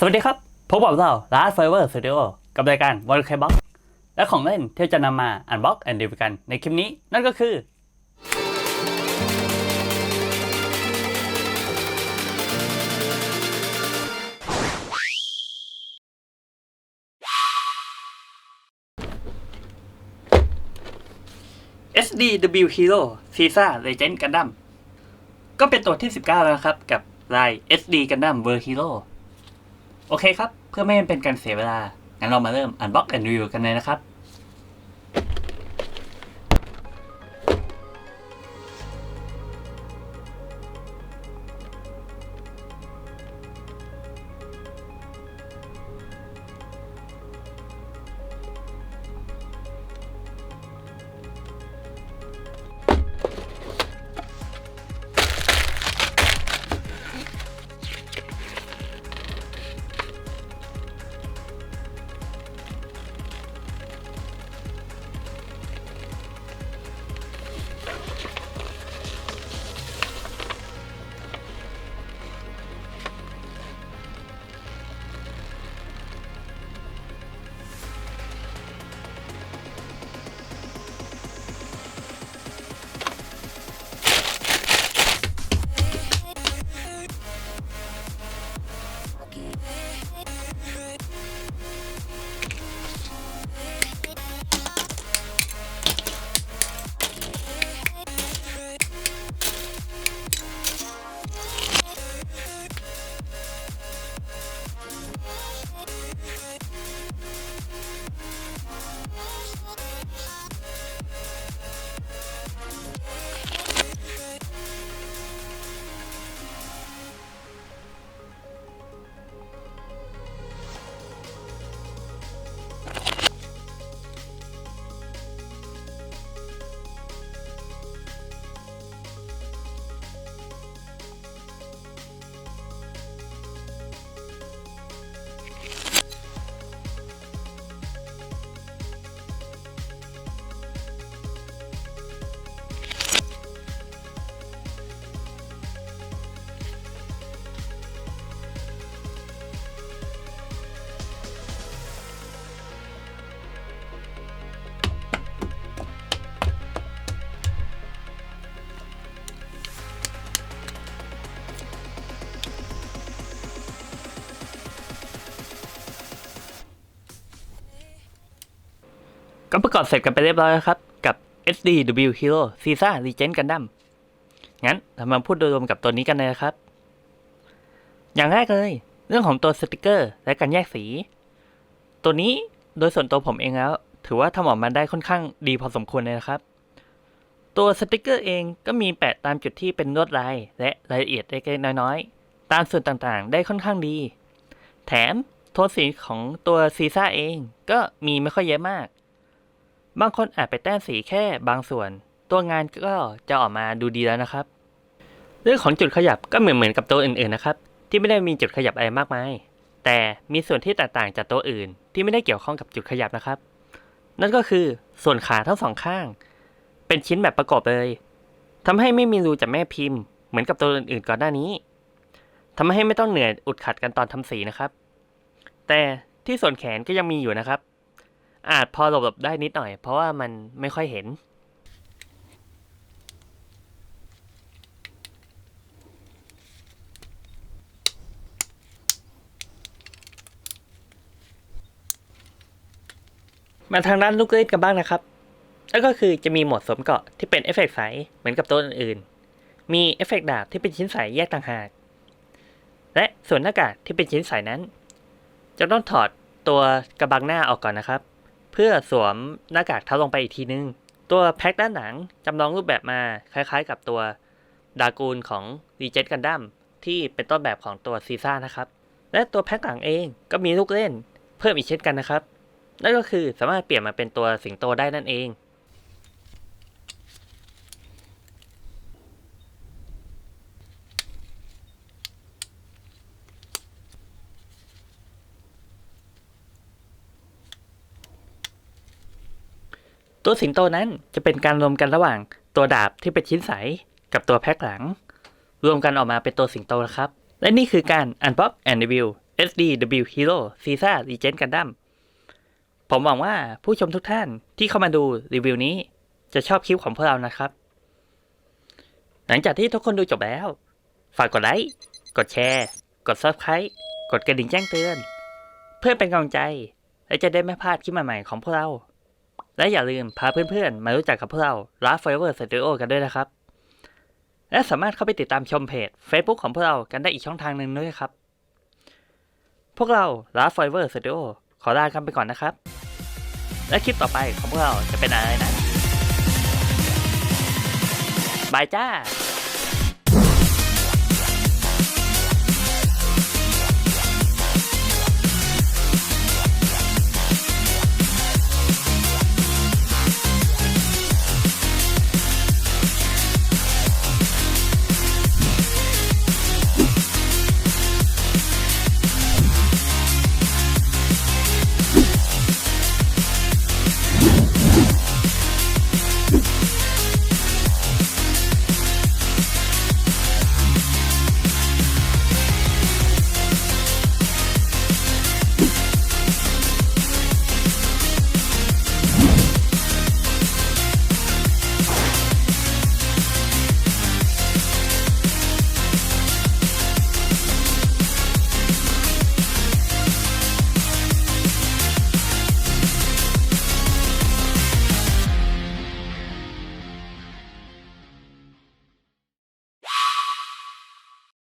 สวัสดีครับ พบกับเรา Last Fiber Studio กับรายการ w o r l d c Box และของเล่นที่จะนำมาอันบ็อกแอนด์ดีวกันในคลิปนี้ นั่นก็คือ SDW Hero Caesar Legend Gundam ก็เป็นตัวที่ 19 แล้วนะครับ กับลาย SD Gundam World Hero โอเคครับ เพื่อไม่ให้เป็นการเสียเวลา งั้นเรามาเริ่ม Unbox and Review กันเลยนะครับ ก็ประกอบเสร็จกันไปเรียบร้อยแล้วครับ กับ SDW Hero Caesar Legend Gundam งั้นเรามาพูดโดยรวมกับตัวนี้กันเลยนะครับ อย่างแรกเลย เรื่องของตัวสติกเกอร์ และการแยกสี ตัวนี้โดยส่วนตัวผมเองแล้ว ถือว่าทำออกมาได้ค่อนข้างดีพอสมควรเลยนะครับ ตัวสติกเกอร์เองก็มีแปะตามจุดที่เป็นลวดลาย และรายละเอียดเล็กๆน้อยๆ ตามส่วนต่างๆ ได้ค่อนข้างดี แถมโทนสีของตัวซีซ่าเองก็มีไม่ค่อยเยอะมาก บางคนอาจไปแต้มสีแค่บางส่วน ตัวงานก็จะออกมาดูดีแล้วนะครับ เรื่องของจุดขยับก็เหมือนเหมือนกับตัวอื่นๆนะครับ ที่ไม่ได้มีจุดขยับอะไรมากมาย แต่มีส่วนที่แตกต่างจากตัวอื่น ที่ไม่ได้เกี่ยวข้องกับจุดขยับนะครับ นั่นก็คือส่วนขาทั้งสองข้าง เป็นชิ้นแบบประกอบเลยทำให้ไม่มีรูจากแม่พิมพ์ เหมือนกับตัวอื่นๆก่อนหน้านี้ทำให้ไม่ต้องเหนื่อยอุดขัดกันตอนทำสีนะครับ แต่ที่ส่วนแขนก็ยังมีอยู่นะครับ อาจพอหลบๆได้นิดหน่อย เพราะว่ามันไม่ค่อยเห็น มาทางด้านลูกเล่นกันบ้างนะครับ แล้วก็คือจะมีโหมดสวมเกาะที่เป็นเอฟเฟกต์ใสเหมือนกับตัวอื่นๆ มีเอฟเฟกต์ดาบที่เป็นชิ้นใสแยกต่างหาก และส่วนหน้ากากที่เป็นชิ้นใสนั้น จะต้องถอดตัวกระบังหน้าออกก่อนนะครับ เพื่อสวมหน้ากากทับลงไปอีกทีนึง ตัวแพ็คด้านหนังจำลองรูปแบบมาคล้ายๆ กับตัวดากูลของ r e g e n t Gundam ที่เป็นต้นแบบของตัวซีซ่านะครับ และตัวแพ็คหลังเองก็มีลูกเล่นเพิ่มอีกเช่นกันนะครับ นั่นก็คือสามารถเปลี่ยนมาเป็นตัวสิงโตได้นั่นเอง ตัวสิงโตนั้นจะเป็นการรวมกันระหว่างตัวดาบที่เป็นชิ้นใส กับตัวแพ็คหลัง รวมกันออกมาเป็นตัวสิงโตนะครับ และนี่คือการ Unbox and Review SDW Hero Caesar Legend Gundam ผมหวังว่าผู้ชมทุกท่านที่เข้ามาดูรีวิวนี้ จะชอบคลิปของพวกเรานะครับ หลังจากที่ทุกคนดูจบแล้ว ฝากกดไลค์ กดแชร์ กด Subscribe กดกระดิ่งแจ้งเตือน เพื่อเป็นกำลังใจ และจะได้ไม่พลาดคลิปใหม่ๆของพวกเรา และอย่าลืมพาเพื่อนๆ มารู้จักกับพวกเรา l a f Forever Studio กันด้วยนะครับ และสามารถเข้าไปติดตามชมเพจ Facebook ของพวกเรากันได้อีกช่องทางหนึ่งด้วยครับ พวกเรา l a f Forever Studio ขอลากันไปก่อนนะครับ และคลิปต่อไปของพวกเราจะเป็นอะไรนะบายจ้า